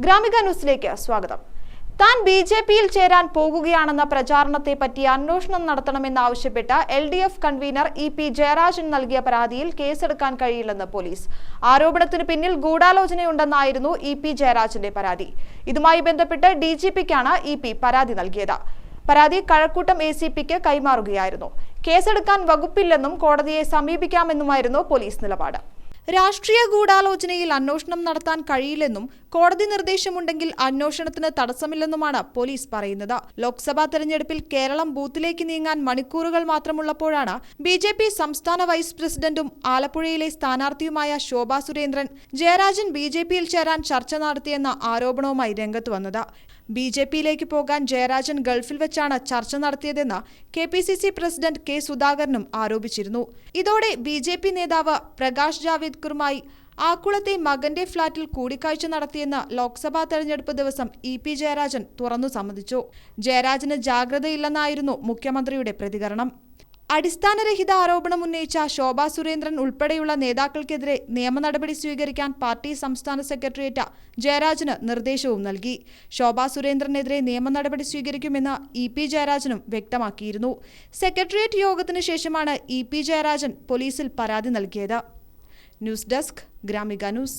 ഗ്രാമിക ന്യൂസിലേക്ക് സ്വാഗതം. താൻ ബി ജെ പിയിൽ ചേരാൻ പോകുകയാണെന്ന പ്രചാരണത്തെ പറ്റി അന്വേഷണം നടത്തണമെന്നാവശ്യപ്പെട്ട് L D F convener E P Jayarajan നൽകിയ പരാതിയിൽ കേസെടുക്കാൻ കഴിയില്ലെന്ന് പോലീസ്. ആരോപണത്തിന് പിന്നിൽ ഗൂഢാലോചനയുണ്ടെന്നായിരുന്നു ഇ പി ജയരാജന്റെ പരാതി. ഇതുമായി ബന്ധപ്പെട്ട് ഡി ജി പിക്കാണ് ഇ പി പരാതി നൽകിയത്. പരാതി കഴക്കൂട്ടം എ സി പിക്ക് കൈമാറുകയായിരുന്നു. കേസെടുക്കാൻ വകുപ്പില്ലെന്നും കോടതിയെ സമീപിക്കാമെന്നുമായിരുന്നു പോലീസ് നിലപാട്. രാഷ്ട്രീയ ഗൂഢാലോചനയിൽ അന്വേഷണം നടത്താൻ കഴിയില്ലെന്നും കോടതി നിർദ്ദേശമുണ്ടെങ്കിൽ അന്വേഷണത്തിന് തടസ്സമില്ലെന്നുമാണ് പോലീസ് പറയുന്നത്. ലോക്സഭാ തെരഞ്ഞെടുപ്പിൽ കേരളം ബൂത്തിലേക്ക് നീങ്ങാൻ മണിക്കൂറുകൾ മാത്രമുള്ളപ്പോഴാണ് ബി ജെ പി സംസ്ഥാന വൈസ് പ്രസിഡന്റും ആലപ്പുഴയിലെ സ്ഥാനാർത്ഥിയുമായ ശോഭാ സുരേന്ദ്രൻ ജയരാജൻ ബി ജെ പിയിൽ ചേരാൻ ചർച്ച നടത്തിയെന്ന ആരോപണവുമായി രംഗത്ത് വന്നത്. ബി ജെ പിയിലേക്ക് പോകാൻ ജയരാജൻ ഗൾഫിൽ വെച്ചാണ് ചർച്ച നടത്തിയതെന്ന് K P C C president K സുധാകരനും ആരോപിച്ചിരുന്നു. ഇതോടെ ബി ജെ പി നേതാവ് പ്രകാശ് ജാവേദ്കറുമായി ആക്കുളത്തെ മകന്റെ ഫ്ളാറ്റിൽ കൂടിക്കാഴ്ച നടത്തിയെന്ന് ലോക്സഭാ തെരഞ്ഞെടുപ്പ് ദിവസം ഇ പി ജയരാജൻ തുറന്നു സമ്മതിച്ചു. ജയരാജന് ജാഗ്രതയില്ലെന്നായിരുന്നു മുഖ്യമന്ത്രിയുടെ പ്രതികരണം. അടിസ്ഥാനരഹിത ആരോപണം ഉന്നയിച്ച ശോഭാ സുരേന്ദ്രൻ ഉൾപ്പെടെയുള്ള നേതാക്കൾക്കെതിരെ നിയമ നടപടി സ്വീകരിക്കാൻ പാർട്ടി സംസ്ഥാന സെക്രട്ടേറിയറ്റ് ജയരാജന് നിർദ്ദേശവും നൽകി. ശോഭാ സുരേന്ദ്രനെതിരെ നിയമ നടപടി സ്വീകരിക്കുമെന്ന് ഇ പി ജയരാജനും വ്യക്തമാക്കിയിരുന്നു. സെക്രട്ടേറിയറ്റ് യോഗത്തിന് ശേഷമാണ് ഇ പി ജയരാജൻ പോലീസിൽ പരാതി നൽകിയത്. News desk Gramika news.